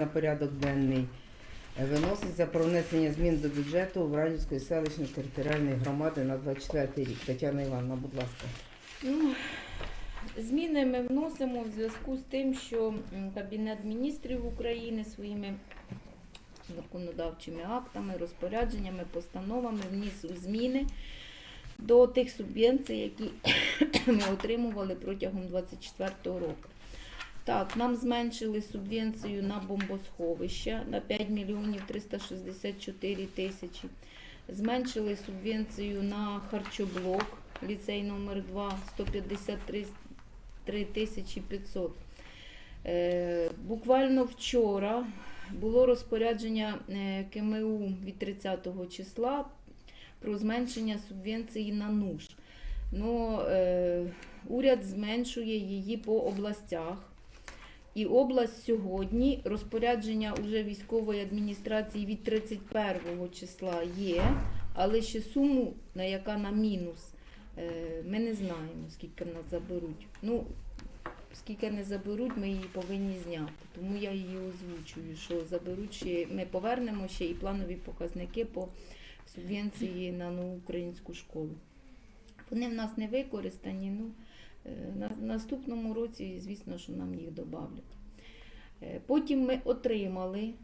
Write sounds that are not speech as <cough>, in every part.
На порядок денний е, виноситься про внесення змін до бюджету в Радівської селищної територіальної громади на 24 рік. Тетяна Івановна, будь ласка. Ну, зміни ми вносимо в зв'язку з тим, що Кабінет міністрів України своїми законодавчими актами, розпорядженнями, постановами вніс зміни до тих субвенцій, які <coughs> ми отримували протягом 2024 року. Так, нам зменшили субвенцію на бомбосховища на 5 мільйонів 364 тисячі. Зменшили субвенцію на харчоблок, ліцей номер 2 153 тисячі 500. Е, буквально вчора було розпорядження е, КМУ від 30 числа про зменшення субвенції на НУШ. Ну, е, уряд зменшує її по областях. І область сьогодні розпорядження уже військової адміністрації від 31 числа є, але ще суму, на яка на мінус, е, ми не знаємо, скільки нас заберуть. Ну, скільки не заберуть, ми її повинні зняти. Тому я її озвучую, що заберуть ще, ми повернемо ще і планові показники по субвенції на нову українську школу. Вони в нас не використані. Ну, на наступному році, звісно, що нам їх додавлять. Е, Потім ми отримали,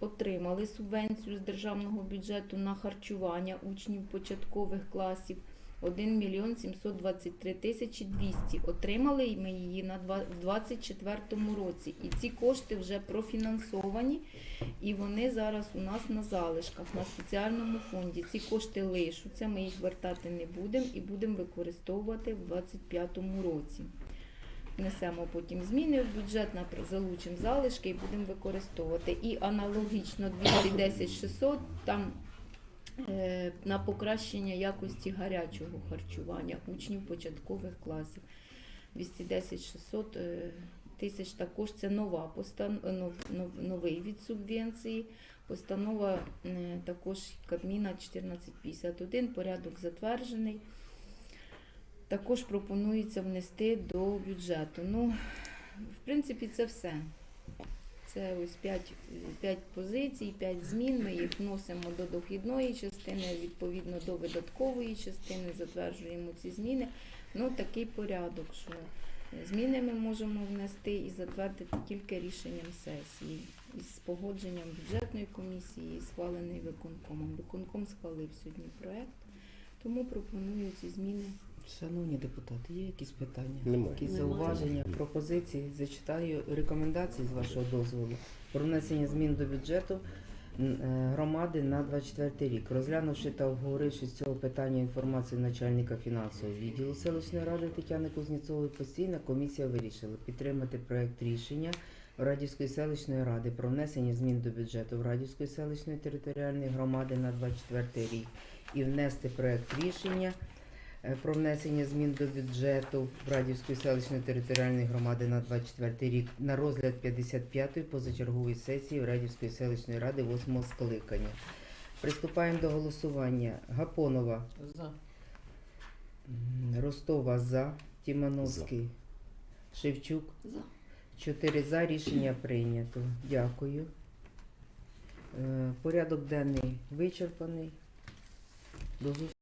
отримали субвенцію з державного бюджету на харчування учнів початкових класів 1 мільйон 723 тисячі 200. Отримали ми її на два- в 2024 році. І ці кошти вже профінансовані, і вони зараз у нас на залишках, на спеціальному фонді. Ці кошти лишуться, ми їх вертати не будемо і будемо використовувати в 2025 році. Внесемо потім зміни в бюджет, залучимо залишки і будемо використовувати. І аналогічно 210 600 там на покращення якості гарячого харчування учнів початкових класів. 210 600 е, тисяч також це нова постан... нов... нов- новий від субвенції. Постанова е, також Кабміна 1451, порядок затверджений. Також пропонується внести до бюджету. Ну, в принципі, це все. Це ось 5, 5 позицій, 5 змін. Ми їх вносимо до дохідної частини, відповідно до видаткової частини, затверджуємо ці зміни. Ну, такий порядок, що зміни ми можемо внести і затвердити тільки рішенням сесії із погодженням бюджетної комісії, схвалений виконкомом. Виконком схвалив сьогодні проект, тому пропоную ці зміни. Шановні депутати, є якісь питання? Немає. Якісь Немає. зауваження, пропозиції? Зачитаю рекомендації з вашого дозволу про внесення змін до бюджету е, громади на 24 рік. Розглянувши та обговоривши з цього питання інформацію начальника фінансового відділу селищної ради Тетяни Кузнєцової, постійна комісія вирішила підтримати проект рішення Радівської селищної ради про внесення змін до бюджету в Радівської селищної територіальної громади на 24 рік і внести проект рішення про внесення змін до бюджету Радівської селищної територіальної громади на 24 рік на розгляд 55-ї позачергової сесії Радівської селищної ради 8 скликання. Приступаємо до голосування. Гапонова, За. Ростова за, Тімановський, Шевчук. За. Чотири за рішення прийнято. Дякую. Е, Порядок денний вичерпаний. До зустрічі.